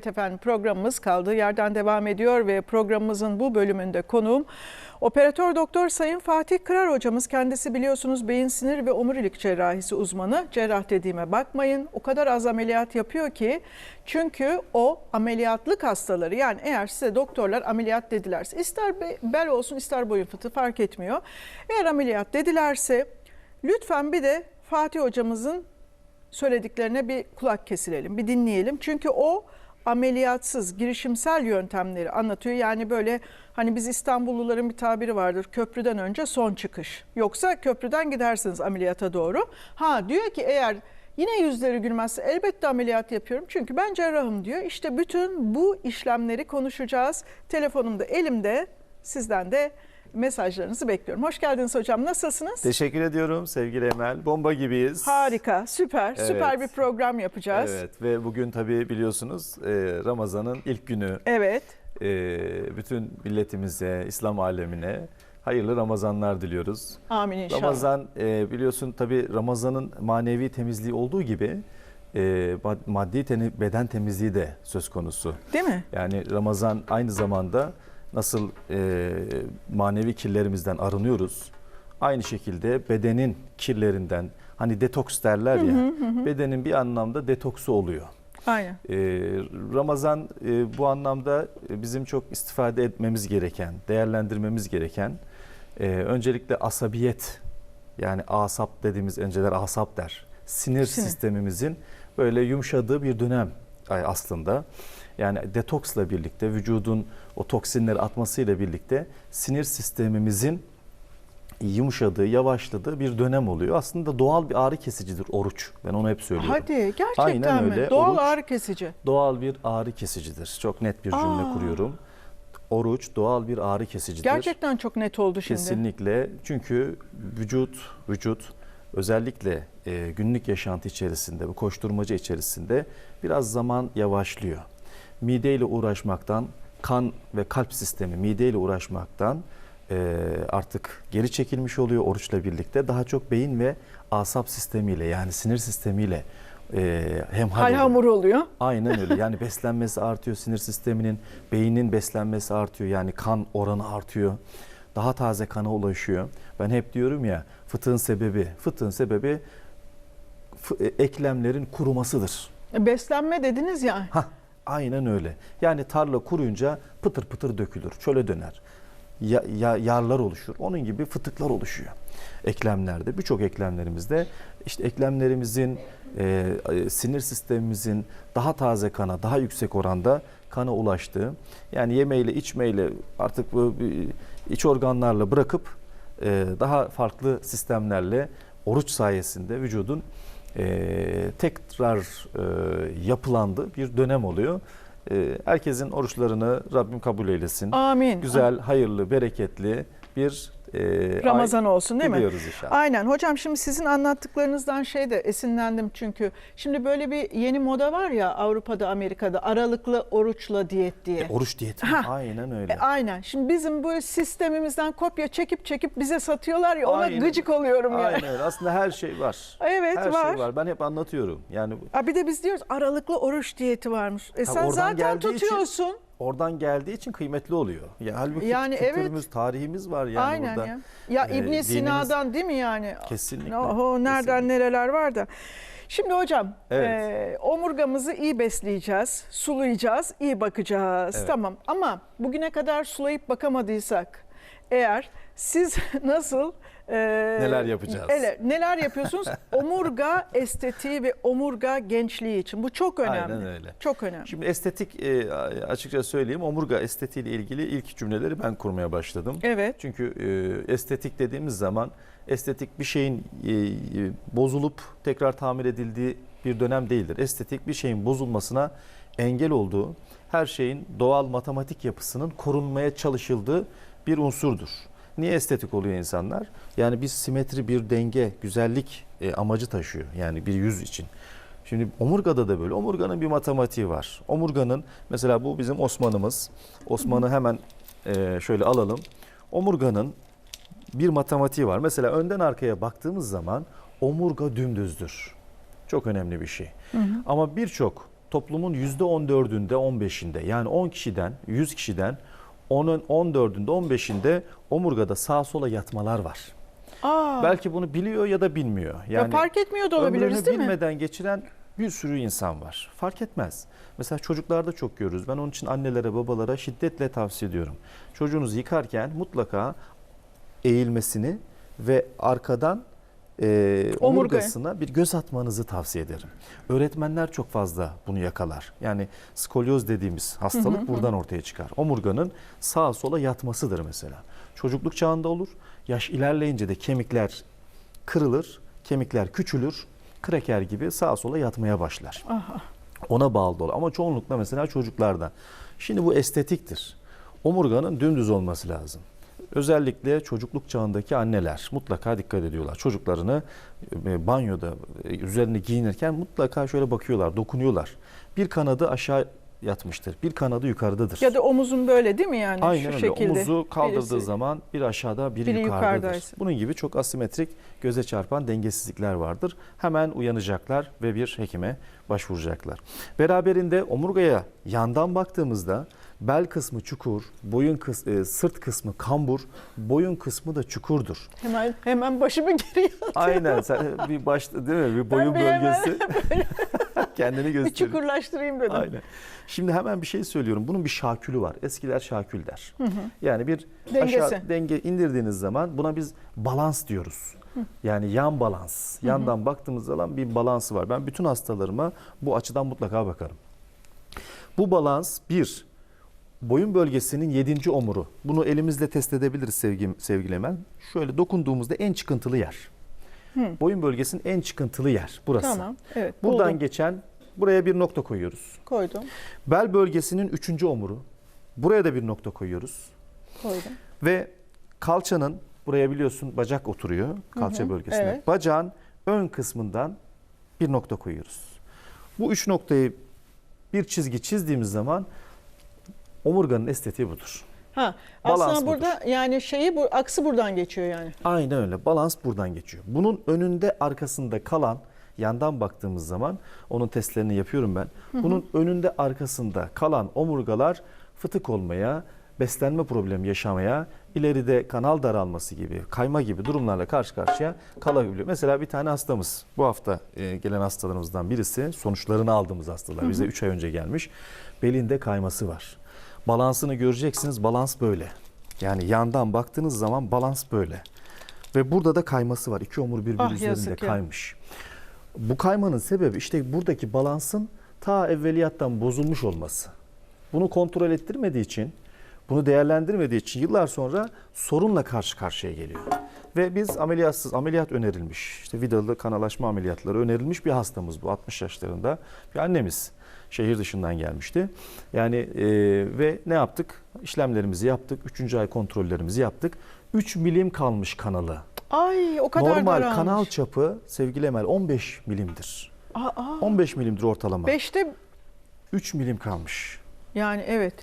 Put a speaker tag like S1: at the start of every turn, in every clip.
S1: Evet efendim programımız kaldığı yerden devam ediyor ve programımızın bu bölümünde konuğum operatör doktor Sayın Fatih Kırar hocamız. Kendisi biliyorsunuz beyin sinir ve omurilik cerrahisi uzmanı. Cerrah dediğime bakmayın o kadar az ameliyat yapıyor ki çünkü o ameliyatlık hastaları yani eğer size doktorlar ameliyat dedilerse ister be- bel olsun ister boyun fıtığı fark etmiyor. Eğer ameliyat dedilerse lütfen bir de Fatih hocamızın söylediklerine bir kulak kesilelim, bir dinleyelim. Çünkü o ameliyatsız girişimsel yöntemleri anlatıyor. Yani böyle hani biz İstanbulluların bir tabiri vardır. Köprüden önce son çıkış. Yoksa köprüden gidersiniz ameliyata doğru. Ha diyor ki eğer yine yüzleri gülmezse elbette ameliyat yapıyorum. Çünkü ben cerrahım diyor. İşte bütün bu işlemleri konuşacağız. Telefonum da elimde. Sizden de mesajlarınızı bekliyorum. Hoş geldiniz hocam. Nasılsınız?
S2: Teşekkür ediyorum sevgili Emel. Bomba gibiyiz.
S1: Harika, süper, süper
S2: Evet.
S1: bir program yapacağız.
S2: Evet ve bugün tabii biliyorsunuz e, Ramazan'ın ilk günü.
S1: Evet.
S2: E, bütün milletimize, İslam alemine hayırlı Ramazanlar diliyoruz.
S1: Amin inşallah.
S2: Ramazan e, biliyorsun tabii Ramazan'ın manevi temizliği olduğu gibi e, mad- maddi teni- beden temizliği de söz konusu.
S1: Değil mi?
S2: Yani Ramazan aynı zamanda nasıl e, manevi kirlerimizden arınıyoruz. Aynı şekilde bedenin kirlerinden hani detoks derler ya. Bedenin bir anlamda detoksu oluyor.
S1: Aynen.
S2: E, Ramazan e, bu anlamda e, bizim çok istifade etmemiz gereken, değerlendirmemiz gereken e, öncelikle asabiyet yani asap dediğimiz önceler asap der. Sinir,
S1: Sinir.
S2: sistemimizin böyle yumuşadığı bir dönem aslında. Yani detoksla birlikte vücudun o toksinleri atmasıyla birlikte sinir sistemimizin yumuşadığı, yavaşladığı bir dönem oluyor. Aslında doğal bir ağrı kesicidir oruç. Ben onu hep söylüyorum.
S1: Hadi gerçekten
S2: Aynen
S1: mi?
S2: öyle.
S1: Doğal
S2: Oruç-
S1: ağrı kesici.
S2: Doğal bir ağrı kesicidir. Çok net bir cümle
S1: Aa.
S2: kuruyorum. Oruç doğal bir ağrı kesicidir.
S1: Gerçekten çok net oldu şimdi.
S2: Kesinlikle. Çünkü vücut vücut özellikle e, günlük yaşantı içerisinde, bu koşturmaca içerisinde biraz zaman yavaşlıyor. Mideyle uğraşmaktan, kan ve kalp sistemi mideyle uğraşmaktan e, artık geri çekilmiş oluyor oruçla birlikte. Daha çok beyin ve asap sistemiyle yani sinir sistemiyle e, hemhal
S1: Hal hamur oluyor.
S2: Aynen öyle. Yani beslenmesi artıyor, sinir sisteminin, beynin beslenmesi artıyor. Yani kan oranı artıyor. Daha taze kana ulaşıyor. Ben hep diyorum ya fıtığın sebebi, fıtığın sebebi e, eklemlerin kurumasıdır.
S1: E, Beslenme dediniz ya.
S2: Hah, aynen öyle. Yani tarla kuruyunca pıtır pıtır dökülür, çöle döner. Ya, ya- yarlar oluşur. Onun gibi fıtıklar oluşuyor eklemlerde. Birçok eklemlerimizde işte eklemlerimizin, e, e, sinir sistemimizin daha taze kana, daha yüksek oranda kana ulaştığı, yani yemeyle, içmeyle artık bu iç organlarla bırakıp e, daha farklı sistemlerle oruç sayesinde vücudun e, tekrar e, yapılandığı bir dönem oluyor. Herkesin oruçlarını Rabbim kabul eylesin.
S1: Amin.
S2: Güzel, hayırlı, bereketli bir e,
S1: Ramazan olsun değil mi?
S2: inşallah.
S1: Aynen hocam şimdi sizin anlattıklarınızdan şey de esinlendim çünkü. Şimdi böyle bir yeni moda var ya Avrupa'da Amerika'da aralıklı oruçla diyet diye.
S2: Oruç diyeti.
S1: Ha.
S2: Aynen öyle.
S1: E, aynen. Şimdi bizim bu sistemimizden kopya çekip çekip bize satıyorlar ya ona
S2: Aynen.
S1: gıcık oluyorum ya.
S2: Aynen öyle. Aslında her şey var.
S1: Evet
S2: her
S1: var.
S2: şey var. Ben hep anlatıyorum. Yani
S1: Ha, bir de biz diyoruz aralıklı oruç diyeti varmış. E
S2: Ha,
S1: sen
S2: oradan
S1: zaten
S2: geldiği için-
S1: tutuyorsun.
S2: oradan geldiği için kıymetli oluyor. Ya halbuki
S1: Yani evet.
S2: kültürümüz, tarihimiz var yani
S1: Aynen
S2: burada.
S1: Ya. Ya
S2: e,
S1: İbn
S2: dinimiz-
S1: Sina'dan değil mi yani?
S2: Kesinlikle.
S1: Oho, nereden
S2: kesinlikle.
S1: nereler var da. Şimdi hocam
S2: Evet.
S1: e, omurgamızı iyi besleyeceğiz, sulayacağız, iyi bakacağız.
S2: Evet.
S1: Tamam ama bugüne kadar sulayıp bakamadıysak eğer siz nasıl e,
S2: Neler yapacağız?
S1: Evet, neler yapıyorsunuz? omurga estetiği ve omurga gençliği için. Bu çok önemli.
S2: Aynen öyle.
S1: Çok önemli.
S2: Şimdi estetik e, açıkça söyleyeyim omurga estetiği ile ilgili ilk cümleleri ben kurmaya başladım.
S1: Evet.
S2: Çünkü e, estetik dediğimiz zaman estetik bir şeyin e, e, bozulup tekrar tamir edildiği bir dönem değildir. Estetik bir şeyin bozulmasına engel olduğu, her şeyin doğal matematik yapısının korunmaya çalışıldığı bir unsurdur. Niye estetik oluyor insanlar? Yani bir simetri, bir denge, güzellik e, amacı taşıyor. Yani bir yüz için. Şimdi omurgada da böyle. Omurganın bir matematiği var. Omurganın mesela bu bizim Osman'ımız. Osman'ı hemen e, şöyle alalım. Omurganın bir matematiği var. Mesela önden arkaya baktığımız zaman omurga dümdüzdür. Çok önemli bir şey. Ama birçok toplumun %14'ünde 15'inde yani 10 kişiden 100 kişiden onun 14'ünde 15'inde omurgada sağa sola yatmalar var.
S1: Aa,
S2: Belki bunu biliyor ya da bilmiyor.
S1: ya
S2: Yani
S1: fark etmiyor da olabiliriz değil mi?
S2: bilmeden geçiren bir sürü insan var. Fark etmez. Mesela çocuklarda çok görürüz. Ben onun için annelere, babalara şiddetle tavsiye ediyorum. Çocuğunuzu yıkarken mutlaka eğilmesini ve arkadan e, omurgasına bir göz atmanızı tavsiye ederim. Öğretmenler çok fazla bunu yakalar. Yani skolyoz dediğimiz hastalık buradan ortaya çıkar. Omurganın sağa sola yatmasıdır mesela. Çocukluk çağında olur. Yaş ilerleyince de kemikler kırılır, kemikler küçülür, kraker gibi sağa sola yatmaya başlar.
S1: Aha.
S2: Ona bağlı olur. Ama çoğunlukla mesela çocuklarda. Şimdi bu estetiktir. Omurganın dümdüz olması lazım. Özellikle çocukluk çağındaki anneler mutlaka dikkat ediyorlar. Çocuklarını e, banyoda e, üzerine giyinirken mutlaka şöyle bakıyorlar, dokunuyorlar. Bir kanadı aşağı yatmıştır. Bir kanadı yukarıdadır.
S1: Ya da omuzun böyle değil mi yani
S2: Aynen
S1: şu
S2: öyle.
S1: şekilde?
S2: Omuzu kaldırdığı
S1: birisi.
S2: zaman bir aşağıda biri,
S1: Biri
S2: yukarıdadır.
S1: yukarıdaysa.
S2: Bunun gibi çok asimetrik göze çarpan dengesizlikler vardır. Hemen uyanacaklar ve bir hekime başvuracaklar. Beraberinde omurgaya yandan baktığımızda bel kısmı çukur, boyun kıs, e, sırt kısmı kambur, boyun kısmı da çukurdur.
S1: Hemen hemen başımı geriye
S2: Aynen sen bir başta değil mi? Bir boyun
S1: bir hemen
S2: bölgesi kendini
S1: bir
S2: gösteriyor.
S1: çukurlaştırayım dedim.
S2: Aynen. Şimdi hemen bir şey söylüyorum. Bunun bir şakülü var. Eskiler şakül der. Yani bir
S1: Dengesi.
S2: aşağı denge indirdiğiniz zaman buna biz balans diyoruz. Yani yan balans. Yandan baktığımız zaman bir balansı var. Ben bütün hastalarıma bu açıdan mutlaka bakarım. Bu balans bir, boyun bölgesinin yedinci omuru. Bunu elimizle test edebiliriz sevgim, sevgili Emel. Şöyle dokunduğumuzda en çıkıntılı yer. Boyun bölgesinin en çıkıntılı yer burası.
S1: Tamam. Evet.
S2: Buradan
S1: buldum,
S2: geçen buraya bir nokta koyuyoruz.
S1: koydum.
S2: Bel bölgesinin üçüncü omuru. Buraya da bir nokta koyuyoruz.
S1: Koydum.
S2: Ve kalçanın buraya biliyorsun bacak oturuyor kalça bölgesine.
S1: evet.
S2: Bacağın ön kısmından bir nokta koyuyoruz. Bu üç noktayı bir çizgi çizdiğimiz zaman omurganın estetiği budur.
S1: Ha,
S2: Balans
S1: aslında
S2: budur.
S1: burada yani şeyi bu aksı buradan geçiyor yani.
S2: Aynen öyle. Balans buradan geçiyor. Bunun önünde arkasında kalan yandan baktığımız zaman onun testlerini yapıyorum ben. Bunun önünde arkasında kalan omurgalar fıtık olmaya, beslenme problemi yaşamaya, ileride kanal daralması gibi, kayma gibi durumlarla karşı karşıya kalabiliyor. Mesela bir tane hastamız, bu hafta e, gelen hastalarımızdan birisi, sonuçlarını aldığımız hastalar, bize 3 ay önce gelmiş. Belinde kayması var. Balansını göreceksiniz, balans böyle. Yani yandan baktığınız zaman balans böyle. Ve burada da kayması var. İki omur birbiri
S1: Ah,
S2: üzerinde
S1: ya.
S2: kaymış. Bu kaymanın sebebi işte buradaki balansın ta evveliyattan bozulmuş olması. Bunu kontrol ettirmediği için, bunu değerlendirmediği için yıllar sonra sorunla karşı karşıya geliyor. Ve biz ameliyatsız, ameliyat önerilmiş, işte vidalı kanalaşma ameliyatları önerilmiş bir hastamız bu 60 yaşlarında bir annemiz. Şehir dışından gelmişti. Yani e, ve ne yaptık? İşlemlerimizi yaptık. Üçüncü ay kontrollerimizi yaptık. 3 milim kalmış kanalı.
S1: Ay o kadar
S2: Normal
S1: daralmış.
S2: kanal çapı sevgili Emel 15 milimdir.
S1: Aa, aa.
S2: 15 milimdir ortalama.
S1: Beşte
S2: 3 milim kalmış.
S1: yani evet.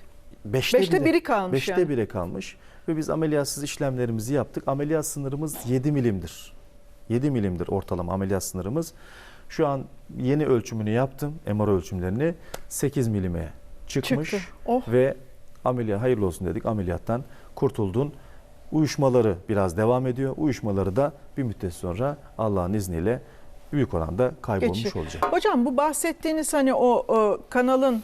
S2: Beşte,
S1: Beşte biri kalmış
S2: Beşte
S1: yani.
S2: biri kalmış. Ve biz ameliyatsız işlemlerimizi yaptık. Ameliyat sınırımız 7 milimdir. 7 milimdir ortalama ameliyat sınırımız. Şu an yeni ölçümünü yaptım. MR ölçümlerini 8 milime çıkmış.
S1: Çıktı. Oh.
S2: Ve ameliyat hayırlı olsun dedik. Ameliyattan kurtuldun. Uyuşmaları biraz devam ediyor. Uyuşmaları da bir müddet sonra Allah'ın izniyle büyük oranda kaybolmuş
S1: Geçiyor.
S2: olacak.
S1: Hocam bu bahsettiğiniz hani o, o kanalın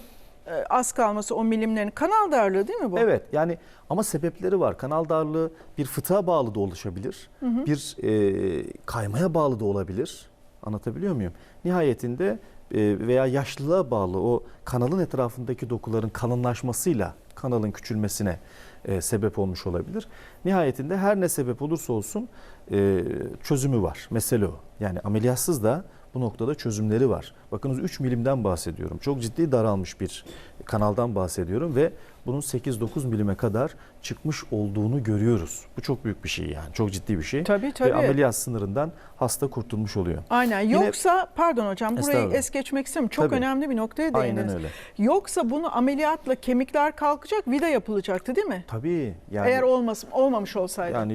S1: az kalması o milimlerin kanal darlığı değil mi bu?
S2: Evet yani ama sebepleri var. Kanal darlığı bir fıtığa bağlı da oluşabilir. Bir e, kaymaya bağlı da olabilir. Anlatabiliyor muyum? Nihayetinde e, veya yaşlılığa bağlı o kanalın etrafındaki dokuların kalınlaşmasıyla kanalın küçülmesine e, sebep olmuş olabilir. Nihayetinde her ne sebep olursa olsun e, çözümü var. Mesele o. Yani ameliyatsız da bu noktada çözümleri var. Bakınız 3 milimden bahsediyorum. Çok ciddi daralmış bir kanaldan bahsediyorum ve bunun 8-9 milime kadar çıkmış olduğunu görüyoruz. Bu çok büyük bir şey yani. Çok ciddi bir şey.
S1: Tabii tabii.
S2: Ve ameliyat sınırından hasta kurtulmuş oluyor.
S1: Aynen.
S2: Yine-
S1: Yoksa pardon hocam burayı es geçmek istemiyorum. Çok
S2: Tabii.
S1: önemli bir noktaya
S2: Aynen
S1: değindiniz.
S2: öyle.
S1: Yoksa bunu ameliyatla kemikler kalkacak, vida yapılacaktı değil mi?
S2: Tabii yani
S1: Eğer olmasın olmamış olsaydı.
S2: yani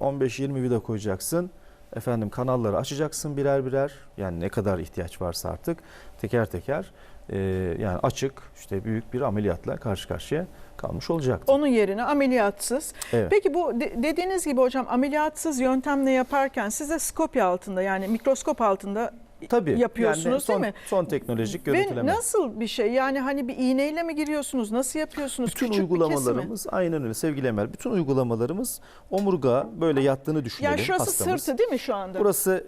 S2: 15-20 vida koyacaksın. Efendim kanalları açacaksın birer birer. Yani ne kadar ihtiyaç varsa artık teker teker e, yani açık işte büyük bir ameliyatla karşı karşıya kalmış olacaktı.
S1: Onun yerine ameliyatsız.
S2: Evet.
S1: Peki bu de- dediğiniz gibi hocam ameliyatsız yöntemle yaparken size skopya altında yani mikroskop altında
S2: Tabii.
S1: yapıyorsunuz
S2: yani son,
S1: değil mi?
S2: Son teknolojik
S1: ve
S2: görüntüleme.
S1: nasıl bir şey? Yani hani bir iğneyle mi giriyorsunuz? Nasıl yapıyorsunuz?
S2: Bütün
S1: Küçük
S2: uygulamalarımız aynen öyle sevgili Emel. Bütün uygulamalarımız omurga böyle yattığını düşünelim
S1: Yani şurası
S2: hastamız.
S1: sırtı değil mi şu anda?
S2: Burası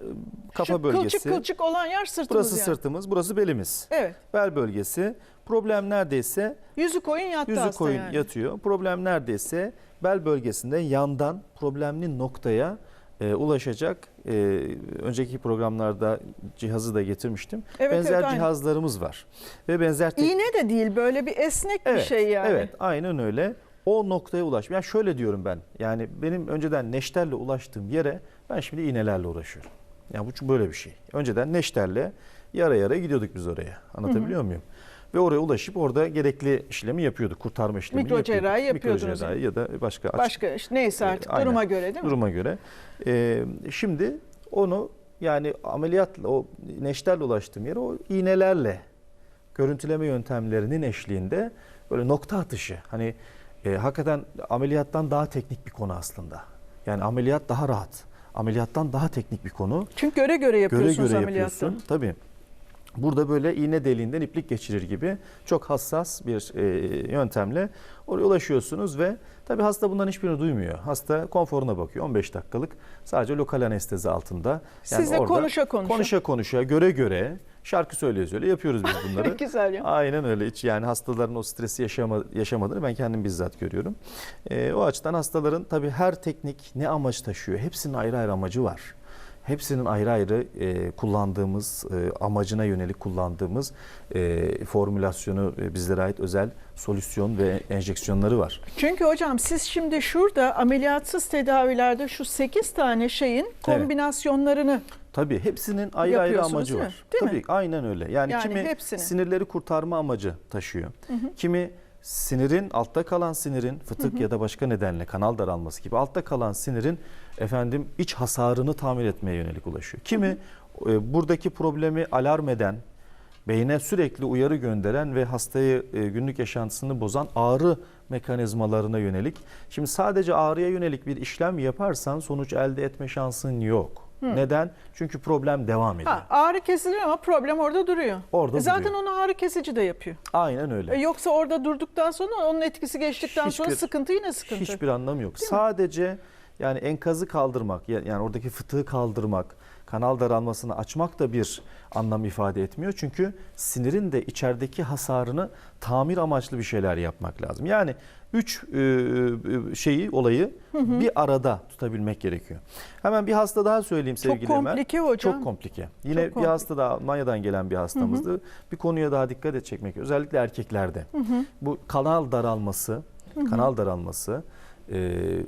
S2: e, kafa
S1: Şu
S2: bölgesi.
S1: Kılçık kılçık olan yer sırtımız
S2: Burası
S1: yani.
S2: sırtımız, burası belimiz.
S1: Evet.
S2: Bel bölgesi. Problem neredeyse
S1: Yüzü koyun yattı
S2: yüzü koyun
S1: yani.
S2: yatıyor. Problem neredeyse bel bölgesinde yandan problemli noktaya e, ulaşacak. E, önceki programlarda cihazı da getirmiştim.
S1: Evet,
S2: benzer
S1: evet, aynen.
S2: cihazlarımız var. Ve benzer tek-
S1: İğne de değil böyle bir esnek bir
S2: Evet,
S1: şey yani.
S2: Evet, aynen öyle. O noktaya ulaşma. Yani şöyle diyorum ben. Yani benim önceden neşterle ulaştığım yere ben şimdi iğnelerle uğraşıyorum. Yani bu böyle bir şey. Önceden neşterle yara yara gidiyorduk biz oraya. Anlatabiliyor muyum? Ve oraya ulaşıp orada gerekli işlemi yapıyorduk. Kurtarma işlemini
S1: Mikrocerrahi
S2: yapıyorduk.
S1: yapıyordunuz
S2: Mikrocerrahi ya da başka
S1: Başka işte neyse artık
S2: Ee, aynen.
S1: duruma göre değil mi?
S2: duruma göre. Ee, şimdi onu yani ameliyatla o neşterle ulaştığım yere o iğnelerle görüntüleme yöntemlerinin eşliğinde böyle nokta atışı hani e, hakikaten ameliyattan daha teknik bir konu aslında. Yani ameliyat daha rahat. Ameliyattan daha teknik bir konu.
S1: Çünkü göre göre
S2: Göre
S1: yapıyorsunuz
S2: göre
S1: ameliyatta.
S2: yapıyorsun. Tabii. Burada böyle iğne deliğinden iplik geçirir gibi çok hassas bir e, yöntemle oraya ulaşıyorsunuz ve tabii hasta bundan hiçbirini duymuyor. Hasta konforuna bakıyor 15 dakikalık sadece lokal anestezi altında.
S1: Siz de
S2: orada
S1: konuşa konuşa.
S2: Konuşa konuşa göre göre şarkı söyleye söyle yapıyoruz biz bunları.
S1: Güzel ya.
S2: Aynen öyle. Hiç yani hastaların o stresi yaşama, yaşamadığını ben kendim bizzat görüyorum. Ee, o açıdan hastaların tabii her teknik ne amaç taşıyor? Hepsinin ayrı ayrı amacı var. Hepsinin ayrı ayrı e, kullandığımız, e, amacına yönelik kullandığımız e, formülasyonu e, bizlere ait özel solüsyon ve enjeksiyonları var.
S1: Çünkü hocam siz şimdi şurada ameliyatsız tedavilerde şu 8 tane şeyin kombinasyonlarını
S2: Tabii hepsinin ayrı ayrı amacı
S1: mi?
S2: var.
S1: Değil mi?
S2: Tabii aynen öyle. Yani,
S1: Yani
S2: kimi
S1: hepsini.
S2: sinirleri kurtarma amacı taşıyor. Kimi sinirin altta kalan sinirin fıtık ya da başka nedenle kanal daralması gibi altta kalan sinirin efendim iç hasarını tamir etmeye yönelik ulaşıyor. Kimi e, buradaki problemi alarm eden beyne sürekli uyarı gönderen ve hastayı e, günlük yaşantısını bozan ağrı mekanizmalarına yönelik. Şimdi sadece ağrıya yönelik bir işlem yaparsan sonuç elde etme şansın yok. Neden? Çünkü problem devam ediyor.
S1: ha, ağrı kesilir ama problem orada duruyor.
S2: Orada
S1: E zaten
S2: duruyor.
S1: onu ağrı kesici de yapıyor.
S2: Aynen öyle.
S1: E yoksa orada durduktan sonra onun etkisi geçtikten sonra
S2: Hiçbir-
S1: sıkıntı yine sıkıntı.
S2: Hiçbir anlamı yok. Sadece yani enkazı kaldırmak, ya- yani oradaki fıtığı kaldırmak, kanal daralmasını açmak da bir anlam ifade etmiyor. Çünkü sinirin de içerideki hasarını tamir amaçlı bir şeyler yapmak lazım. Yani üç e, e, şeyi, olayı bir arada tutabilmek gerekiyor. Hemen bir hasta daha söyleyeyim
S1: Çok
S2: sevgili Emel.
S1: komplike hocam.
S2: Çok komplike. Yine
S1: Çok
S2: bir
S1: komplike.
S2: hasta da Almanya'dan gelen bir hastamızdı. Bir konuya daha dikkat et çekmek. Özellikle erkeklerde. Bu kanal daralması, kanal daralması e,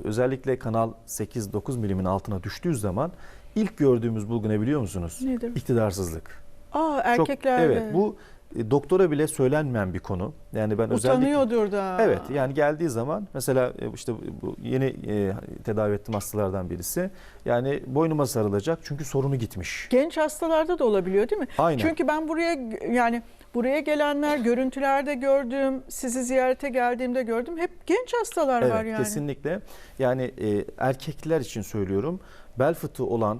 S2: özellikle kanal 8-9 milimin altına düştüğü zaman ilk gördüğümüz bulgu ne biliyor musunuz?
S1: Nedir?
S2: İktidarsızlık.
S1: Aa
S2: Çok-
S1: erkeklerde.
S2: evet bu e, doktora bile söylenmeyen bir konu. Yani ben özellikle
S1: Utanıyordur da.
S2: Evet yani geldiği zaman mesela e, işte bu yeni e, tedavi ettiğim hastalardan birisi yani boynuma sarılacak çünkü sorunu gitmiş.
S1: Genç hastalarda da olabiliyor değil mi?
S2: Aynen.
S1: Çünkü ben buraya yani buraya gelenler görüntülerde gördüm, sizi ziyarete geldiğimde gördüm. Hep genç hastalar
S2: Evet
S1: var yani.
S2: kesinlikle. Yani e, erkekler için söylüyorum. Bel fıtığı olan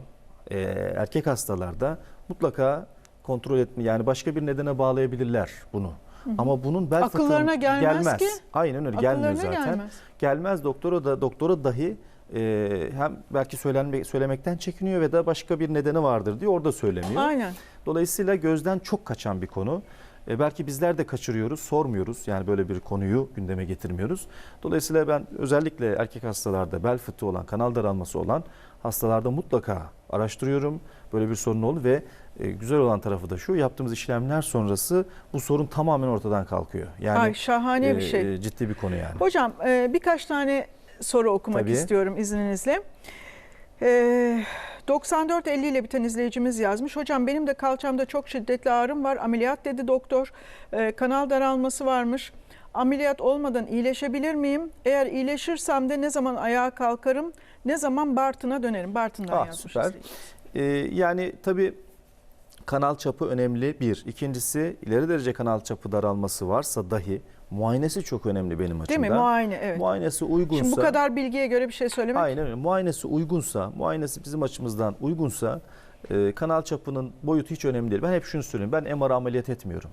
S2: e, erkek hastalarda mutlaka kontrol etme yani başka bir nedene bağlayabilirler bunu. Ama bunun bel
S1: Akıllarına
S2: fıtığı
S1: gelmez ki.
S2: Aynen öyle gelmiyor zaten.
S1: gelmez.
S2: Gelmez doktora da doktora dahi e, hem belki söylenme, söylemekten çekiniyor ve da başka bir nedeni vardır diye orada söylemiyor.
S1: Aynen.
S2: Dolayısıyla gözden çok kaçan bir konu. E, belki bizler de kaçırıyoruz, sormuyoruz. Yani böyle bir konuyu gündeme getirmiyoruz. Dolayısıyla ben özellikle erkek hastalarda bel fıtığı olan, kanal daralması olan hastalarda mutlaka araştırıyorum. Böyle bir sorun oldu ve e, güzel olan tarafı da şu yaptığımız işlemler sonrası bu sorun tamamen ortadan kalkıyor. Yani
S1: Ay şahane bir
S2: e,
S1: şey.
S2: e, ciddi bir konu yani.
S1: Hocam e, birkaç tane soru okumak
S2: Tabii.
S1: istiyorum izninizle. E, 9450 ile biten izleyicimiz yazmış. Hocam benim de kalçamda çok şiddetli ağrım var. Ameliyat dedi doktor. E, kanal daralması varmış. Ameliyat olmadan iyileşebilir miyim? Eğer iyileşirsem de ne zaman ayağa kalkarım? Ne zaman Bartın'a dönerim? Bartın'dan
S2: Ah,
S1: yazmış.
S2: süper. Ee, yani tabii kanal çapı önemli bir. İkincisi ileri derece kanal çapı daralması varsa dahi muayenesi çok önemli benim
S1: Değil
S2: açımdan.
S1: mi? Muayene evet.
S2: Muayenesi uygunsa.
S1: Şimdi bu kadar bilgiye göre bir şey söylemek
S2: Aynen öyle. Muayenesi uygunsa, muayenesi bizim açımızdan uygunsa e, kanal çapının boyutu hiç önemli değil. Ben hep şunu söylüyorum. Ben MR ameliyat etmiyorum.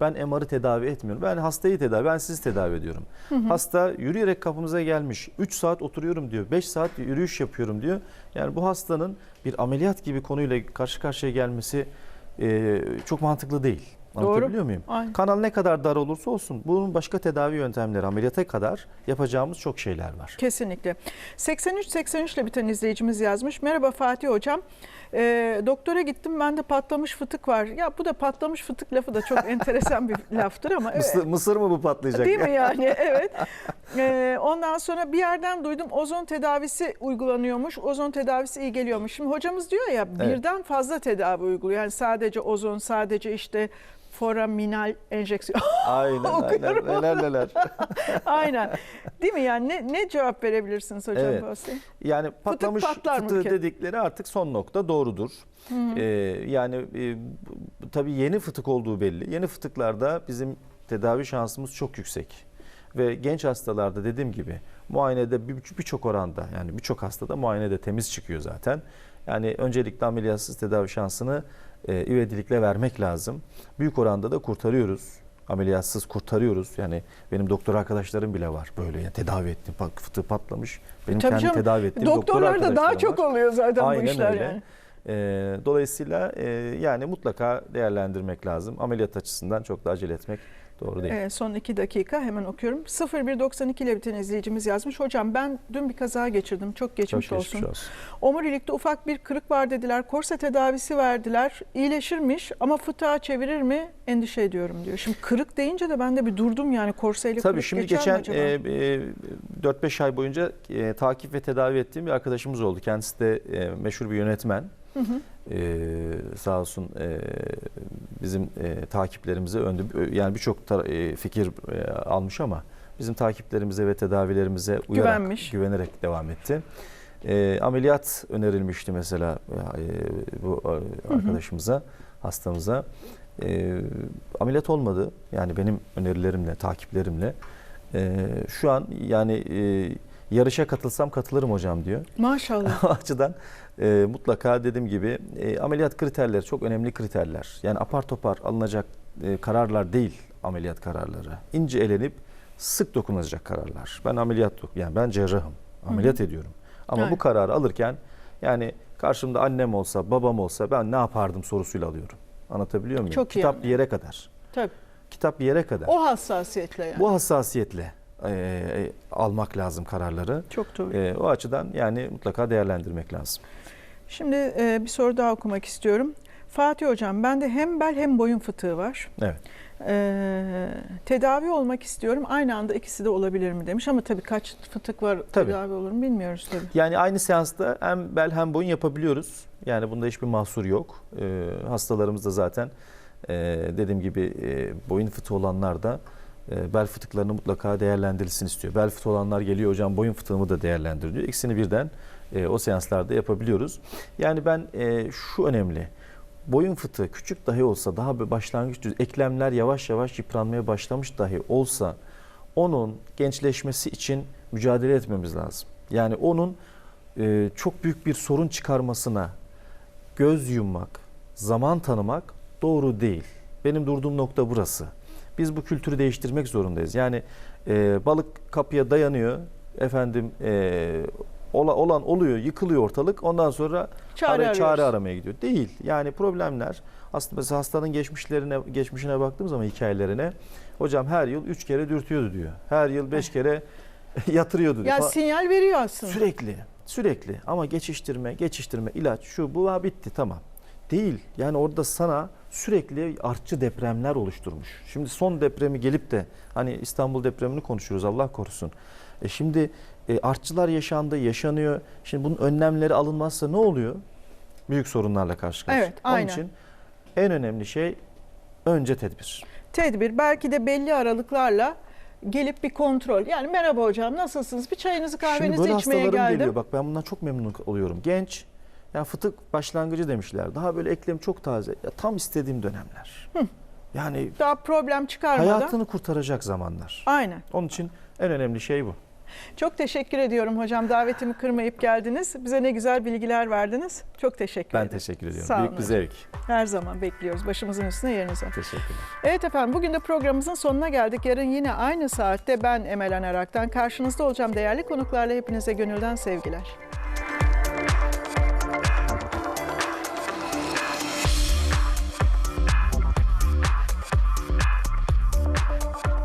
S2: Ben MR'ı tedavi etmiyorum. Ben hastayı tedavi, ben sizi tedavi ediyorum. Hasta yürüyerek kapımıza gelmiş. 3 saat oturuyorum diyor. 5 saat yürüyüş yapıyorum diyor. Yani bu hastanın bir ameliyat gibi konuyla karşı karşıya gelmesi e, çok mantıklı değil.
S1: Doğru.
S2: Anlatabiliyor muyum?
S1: Aynen.
S2: Kanal ne kadar dar olursa olsun bunun başka tedavi yöntemleri ameliyata kadar yapacağımız çok şeyler var.
S1: Kesinlikle. 83-83 ile biten izleyicimiz yazmış. Merhaba Fatih Hocam. Ee, doktora gittim bende patlamış fıtık var. Ya bu da patlamış fıtık lafı da çok enteresan bir laftır ama. evet.
S2: Mısır, mısır mı bu patlayacak?
S1: Değil mi yani? Evet. Ee, ondan sonra bir yerden duydum ozon tedavisi uygulanıyormuş. Ozon tedavisi iyi geliyormuş. Şimdi hocamız diyor ya
S2: Evet.
S1: birden fazla tedavi uyguluyor. Yani sadece ozon, sadece işte foraminal enjeksiyon.
S2: Aynen aynen neler neler.
S1: Aynen. Değil mi yani? Ne, ne cevap verebilirsiniz hocam?
S2: Evet.
S1: Fahri?
S2: Yani patlamış
S1: patlar mı
S2: fıtığı dedikleri artık son nokta doğrudur. Ee, yani e, tabii yeni fıtık olduğu belli. Yeni fıtıklarda bizim tedavi şansımız çok yüksek. Ve genç hastalarda dediğim gibi muayenede bir- birçok oranda yani birçok hastada muayenede temiz çıkıyor zaten. Yani öncelikle ameliyatsız tedavi şansını e, ivedilikle vermek lazım. Büyük oranda da kurtarıyoruz. Ameliyatsız kurtarıyoruz. Yani benim doktor arkadaşlarım bile var böyle yani tedavi ettim. Bak fıtığı patlamış. Benim
S1: Tabii
S2: kendi
S1: canım,
S2: tedavi ettiğim doktor
S1: Doktorlarda daha
S2: arkadaşlarım
S1: çok
S2: var.
S1: oluyor zaten bu
S2: Aynen
S1: işler
S2: öyle.
S1: yani.
S2: Ee, dolayısıyla e, yani mutlaka değerlendirmek lazım. Ameliyat açısından çok da acele etmek doğru değil.
S1: Evet, son iki dakika hemen okuyorum. 0192 ile biten izleyicimiz yazmış. Hocam ben dün bir kaza geçirdim. Çok
S2: çok
S1: geçmiş
S2: geçmiş
S1: olsun.
S2: olsun.
S1: Omurilikte ufak bir kırık var dediler. Korse tedavisi verdiler. İyileşirmiş ama fıtığa çevirir mi endişe ediyorum diyor. Şimdi kırık deyince de ben de bir durdum yani korseyle
S2: Tabii
S1: kırık
S2: şimdi geçen e, e, 4-5 ay boyunca e, takip ve tedavi ettiğim bir arkadaşımız oldu. Kendisi de e, meşhur bir yönetmen.
S1: Hı hı.
S2: E, sağ olsun e, bizim e, takiplerimize önde yani birçok e, fikir e, almış ama bizim takiplerimize ve tedavilerimize uyarak,
S1: Güvenmiş.
S2: güvenerek devam etti. E, ameliyat önerilmişti mesela e, bu e, arkadaşımıza, hastamıza. E, ameliyat olmadı. Yani benim önerilerimle, takiplerimle. E, şu an yani e, yarışa katılsam katılırım hocam diyor.
S1: Maşallah.
S2: o açıdan e, mutlaka dediğim gibi e, ameliyat kriterleri çok önemli kriterler. Yani apar topar alınacak e, kararlar değil ameliyat kararları. İnce elenip sık dokunulacak kararlar. Ben ameliyat dok- yani ben cerrahım. Ameliyat ediyorum. Ama
S1: Evet.
S2: bu kararı alırken yani karşımda annem olsa, babam olsa ben ne yapardım sorusuyla alıyorum. Anlatabiliyor muyum?
S1: Çok iyi
S2: Kitap bir
S1: anlıyorum.
S2: yere kadar.
S1: Tabii.
S2: Kitap bir yere kadar.
S1: O hassasiyetle yani.
S2: Bu hassasiyetle e, e, almak lazım kararları.
S1: Çok doğru.
S2: E, o açıdan yani mutlaka değerlendirmek lazım.
S1: Şimdi e, bir soru daha okumak istiyorum. Fatih Hocam bende hem bel hem boyun fıtığı var.
S2: Evet.
S1: Ee, tedavi olmak istiyorum. Aynı anda ikisi de olabilir mi demiş ama tabii kaç fıtık var
S2: Tabii.
S1: tedavi olur mu bilmiyoruz tabii.
S2: Yani aynı seansta hem bel hem boyun yapabiliyoruz. Yani bunda hiçbir mahsur yok. Ee, hastalarımız da zaten e, dediğim gibi e, boyun fıtığı olanlar da e, bel fıtıklarını mutlaka değerlendirilsin istiyor. Bel fıtığı olanlar geliyor hocam boyun fıtığımı da değerlendir diyor. İkisini birden e, o seanslarda yapabiliyoruz. Yani ben e, şu önemli. Boyun fıtığı küçük dahi olsa daha bir başlangıç düzey eklemler yavaş yavaş yıpranmaya başlamış dahi olsa onun gençleşmesi için mücadele etmemiz lazım. Yani onun e, çok büyük bir sorun çıkarmasına göz yummak, zaman tanımak doğru değil. Benim durduğum nokta burası. Biz bu kültürü değiştirmek zorundayız. Yani e, balık kapıya dayanıyor, efendim e, ola- olan oluyor, yıkılıyor ortalık. Ondan sonra
S1: Çare
S2: ara-
S1: arıyoruz.
S2: çare aramaya gidiyor. Değil. Yani problemler aslında mesela hastanın geçmişlerine geçmişine baktığım zaman hikayelerine hocam her yıl üç kere dürtüyordu diyor. Her yıl beş kere yatırıyordu diyor.
S1: Ya
S2: falan.
S1: sinyal veriyor aslında.
S2: Sürekli, sürekli ama geçiştirme, geçiştirme, ilaç, şu bu bitti tamam. Değil. Yani orada sana sürekli artçı depremler oluşturmuş. Şimdi son depremi gelip de hani İstanbul depremini konuşuyoruz Allah korusun. E şimdi e, artçılar yaşandı, yaşanıyor. Şimdi bunun önlemleri alınmazsa ne oluyor? Büyük sorunlarla karşı karşıya.
S1: Evet, aynen.
S2: Onun için en önemli şey önce tedbir.
S1: Tedbir belki de belli aralıklarla gelip bir kontrol. Yani merhaba hocam nasılsınız? Bir çayınızı
S2: Şimdi
S1: kahvenizi
S2: böyle
S1: içmeye
S2: hastalarım
S1: geldim.
S2: geliyor. Bak ben bundan çok memnun oluyorum. Genç Yani fıtık başlangıcı demişler. Daha böyle eklem çok taze. Ya tam istediğim dönemler. Yani
S1: Daha problem çıkarmadan.
S2: hayatını kurtaracak zamanlar.
S1: Aynen.
S2: Onun için en önemli şey bu.
S1: Çok teşekkür ediyorum hocam. Davetimi kırmayıp geldiniz. Bize ne güzel bilgiler verdiniz. Çok teşekkür
S2: Ben
S1: ederim.
S2: teşekkür ediyorum.
S1: Sağ
S2: Büyük
S1: olun
S2: bir zevk.
S1: Her zaman bekliyoruz. Başımızın üstüne yerinize.
S2: Teşekkürler.
S1: Evet efendim bugün de programımızın sonuna geldik. Yarın yine aynı saatte ben Emel Anerak'tan karşınızda olacağım değerli konuklarla hepinize gönülden sevgiler.